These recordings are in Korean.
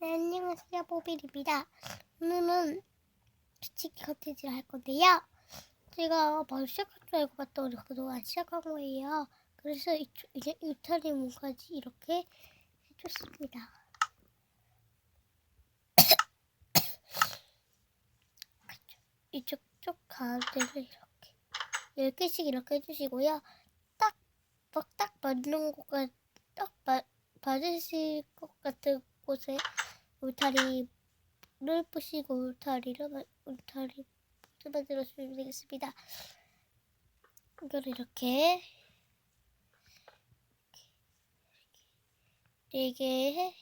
네, 안녕하세요. 보빌입니다. 오늘은 치킨 컨텐츠를 할 건데요. 제가 바로 시작할 줄 알고 봤더니 그동안 시작한 거예요. 그래서 이, 이제 유타리 문까지 이렇게 해줬습니다. 이쪽 쪽 가운데를 이렇게 10개씩 이렇게 해주시고요. 딱, 막 딱 맞는 곳과 딱 마, 맞으실 것 같은 곳에 울타리를 부시고 울타리를 마- 울타리 만들어 주시면 되겠습니다. 이걸 이렇게 네 개,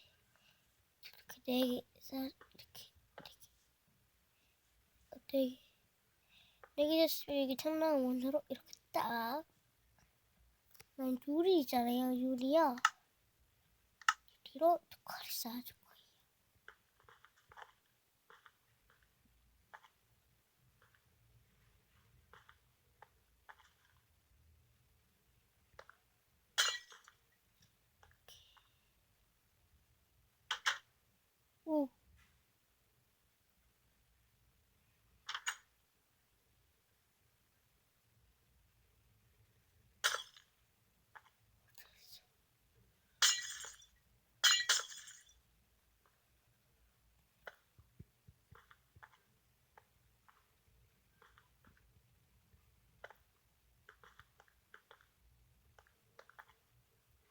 이렇게 네 개, 사- 이렇게 네 개, 네 개, 네개 됐으면 이게 청랑 원으로 이렇게 딱. 난 유리 있잖아요, 유리요. 유리로 두칼을 쌓아줄 거예요. 오.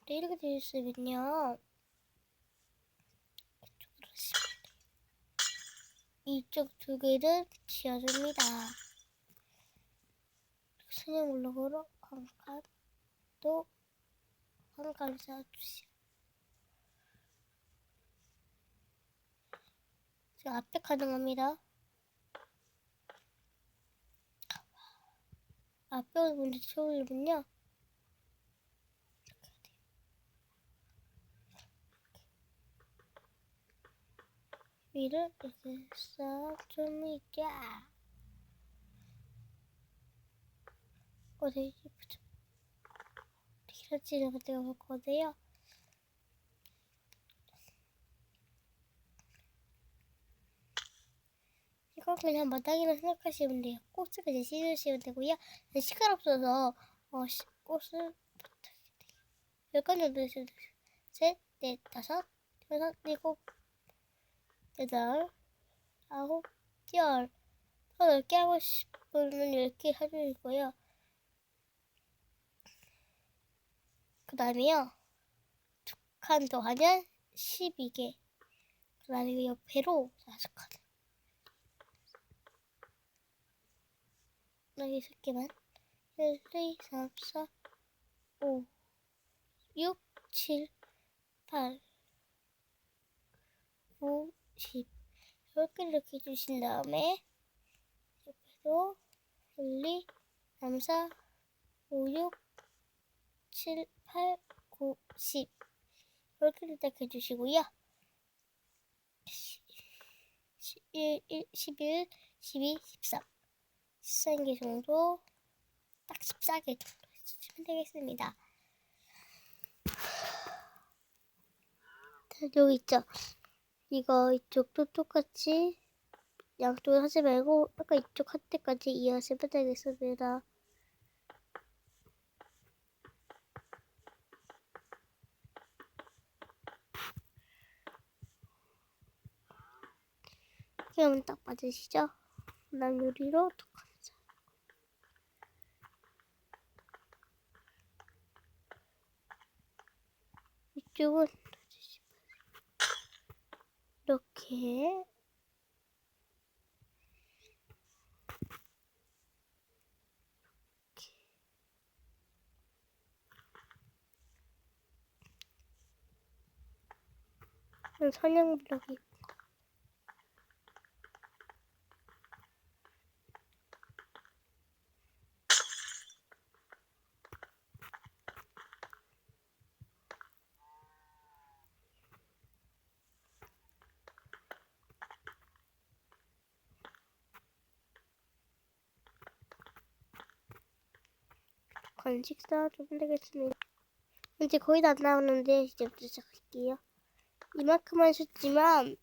네, 이렇게 되어 있으면요. 이쪽으로 돼요. 이쪽 두 개를 지어줍니다. 선형 블록으로 한 칸, 또 한칸 쌓아주세요. 지금 앞에 가능합니다. 앞에 먼저 채우려면요. 이렇게 해야 돼요. 위를 이렇게 쌓아줍니다. 어디 보자. 기라치는 것들가 볼 건데요. 이건 그냥 마당이라 생각하시면 돼요. 꽃을 그냥 씌우시면 되고요. 시간 없어서 어, 시- 꽃을 열건 정도 해주세요. 셋, 넷, 다섯, 여섯, 일곱, 여덟, 아홉, 열. 더 넓게 하고 싶으면 이렇게 해주시고요. 그 다음에요. 두칸 더 하면 12개. 그 다음에 옆에로 다섯 칸. 여기 세 개만. 1, 2, 3, 4, 5, 6, 7, 8, 9, 10. 이렇게 이렇게 해주신 다음에 옆에도 1, 2, 3, 4, 5, 6, 7, 8, 9, 10. 이렇게 딱 해주시고요. 11, 11, 12, 13. 13개 정도, 딱 14개 정도 해주시면 되겠습니다. 자, 여기 있죠? 이거 이쪽도 똑같이 양쪽을 하지 말고 아까 이쪽 할 때까지 이해하시면 되겠습니다. 하면 딱 맞으시죠? 난 요리로 똑같이 이쪽은 이렇게. 선형 블럭이 간식 사주면 되겠습니다. 이제 거의 다 안 나오는데 이제부터 시작할게요. 이만큼만 줬지만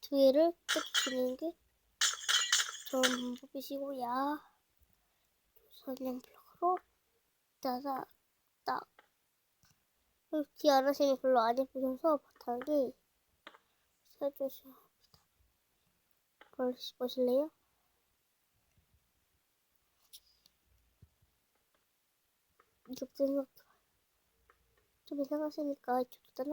두 개를 뜯어주는 게 좋은 방법이시고요. 선형 블럭으로 따다 딱. 뒤 아라심이 별로 안 예쁘셔서 바탕이 세주셔야 합니다. 그걸 보실래요? 이쪽 생각 좀 이상하시니까 이쪽도